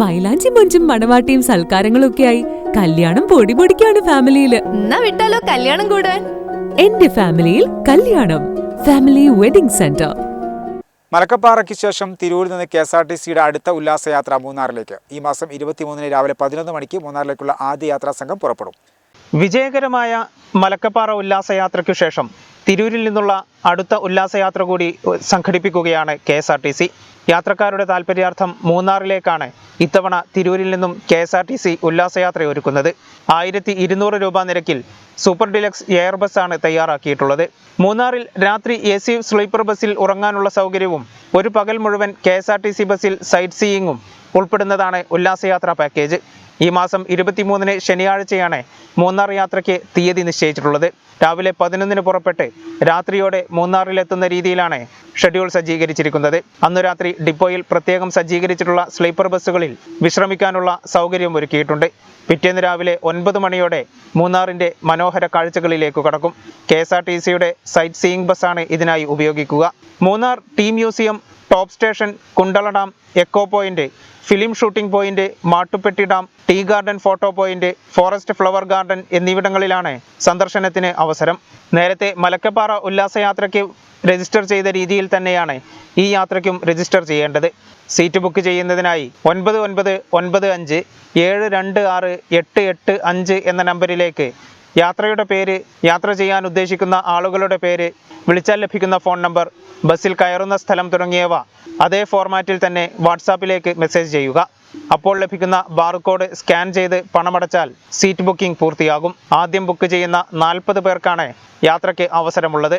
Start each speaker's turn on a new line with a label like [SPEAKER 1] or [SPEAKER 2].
[SPEAKER 1] മൈലാഞ്ചി മൊഞ്ചും മണവാട്ടിയും സൽക്കാരങ്ങളും ആയി കല്യാണം പൊടി പൊടിക്കാണ് ഫാമിലിയിൽ.
[SPEAKER 2] എന്നാ വിട്ടാലോ കല്യാണം കൂടാൻ?
[SPEAKER 1] എന്റെ ഫാമിലിയിൽ കല്യാണം. Family wedding centre.
[SPEAKER 3] മലക്കപ്പാറയ്ക്ക് ശേഷം തിരൂരിൽ നിന്ന് കെ എസ് ആർ ടി സിയുടെ അടുത്ത ഉല്ലാസയാത്ര മൂന്നാറിലേക്ക്. ഈ മാസം ഇരുപത്തിമൂന്നിന് രാവിലെ പതിനൊന്ന് മണിക്ക് മൂന്നാറിലേക്കുള്ള ആദ്യ യാത്രാ സംഘം പുറപ്പെടും.
[SPEAKER 4] വിജയകരമായ മലക്കപ്പാറ ഉല്ലാസയാത്രയ്ക്കു ശേഷം തിരൂരിൽ നിന്നുള്ള അടുത്ത ഉല്ലാസയാത്ര കൂടി സംഘടിപ്പിക്കുകയാണ് K S R T C. യാത്രക്കാരുടെ താൽപ്പര്യാർത്ഥം മൂന്നാറിലേക്കാണ് ഇത്തവണ തിരൂരിൽ നിന്നും K S R T C ഉല്ലാസയാത്ര ഒരുക്കുന്നത്. ആയിരത്തി ഇരുന്നൂറ് രൂപ നിരക്കിൽ സൂപ്പർ ഡിലക്സ് എയർ ബസ്സാണ് തയ്യാറാക്കിയിട്ടുള്ളത്. മൂന്നാറിൽ രാത്രി എ സി സ്ലീപ്പർ ബസ്സിൽ ഉറങ്ങാനുള്ള സൗകര്യവും ഒരു പകൽ മുഴുവൻ K S R T C ബസ്സിൽ സൈറ്റ് സീയിങ്ങും ഉൾപ്പെടുന്നതാണ് ഉല്ലാസയാത്ര പാക്കേജ്. ഈ മാസം ഇരുപത്തിമൂന്നിന് ശനിയാഴ്ചയാണ് മൂന്നാർ യാത്രയ്ക്ക് തീയതി നിശ്ചയിച്ചിട്ടുള്ളത്. രാവിലെ പതിനൊന്നിന് പുറപ്പെട്ട് രാത്രിയോടെ മൂന്നാറിലെത്തുന്ന രീതിയിലാണ് ഷെഡ്യൂൾ സജ്ജീകരിച്ചിരിക്കുന്നത്. അന്നു രാത്രി ഡിപ്പോയിൽ പ്രത്യേകം സജ്ജീകരിച്ചിട്ടുള്ള സ്ലീപ്പർ ബസ്സുകളിൽ വിശ്രമിക്കാനുള്ള സൗകര്യം ഒരുക്കിയിട്ടുണ്ട്. പിറ്റേന്ന് രാവിലെ ഒൻപത് മണിയോടെ മൂന്നാറിന്റെ മനോഹര കാഴ്ചകളിലേക്ക് കടക്കും. കെ എസ് ആർ ടി സിയുടെ സൈറ്റ് സീയിങ് ബസ്സാണ് ഇതിനായി ഉപയോഗിക്കുക. Munnar tea museum top station Kundala dam echo point film shooting point Mattupetty dam tea garden photo point forest flower garden എന്നിവിടങ്ങളിലാണ് സന്ദർശനത്തിന് അവസരം. നേരത്തെ മലക്കപ്പാറ ഉല്ലാസയാത്രയ്ക്ക് രജിസ്റ്റർ ചെയ്ത രീതിയിൽ തന്നെയാണ് ഈ യാത്രയ്ക്കും രജിസ്റ്റർ ചെയ്യേണ്ടത്. സീറ്റ് ബുക്ക് ചെയ്യുന്നതിനായി ഒൻപത് ഒൻപത് ഒൻപത് അഞ്ച് ഏഴ് രണ്ട് ആറ് എട്ട് എട്ട് അഞ്ച് എന്ന നമ്പറിലേക്ക് യാത്രയുടെ പേര് യാത്ര ചെയ്യാൻ ഉദ്ദേശിക്കുന്ന ആളുകളുടെ പേര് വിളിച്ചാൽ ലഭിക്കുന്ന ഫോൺ നമ്പർ ബസ്സിൽ കയറുന്ന സ്ഥലം തുടങ്ങിയവ അതേ ഫോർമാറ്റിൽ തന്നെ വാട്സാപ്പിലേക്ക് മെസ്സേജ് ചെയ്യുക. അപ്പോൾ ലഭിക്കുന്ന ബാർകോഡ് സ്കാൻ ചെയ്ത് പണമടച്ചാൽ സീറ്റ് ബുക്കിംഗ് പൂർത്തിയാകും. ആദ്യം ബുക്ക് ചെയ്യുന്ന നാൽപ്പത് പേർക്കാണ് യാത്രയ്ക്ക് അവസരമുള്ളത്.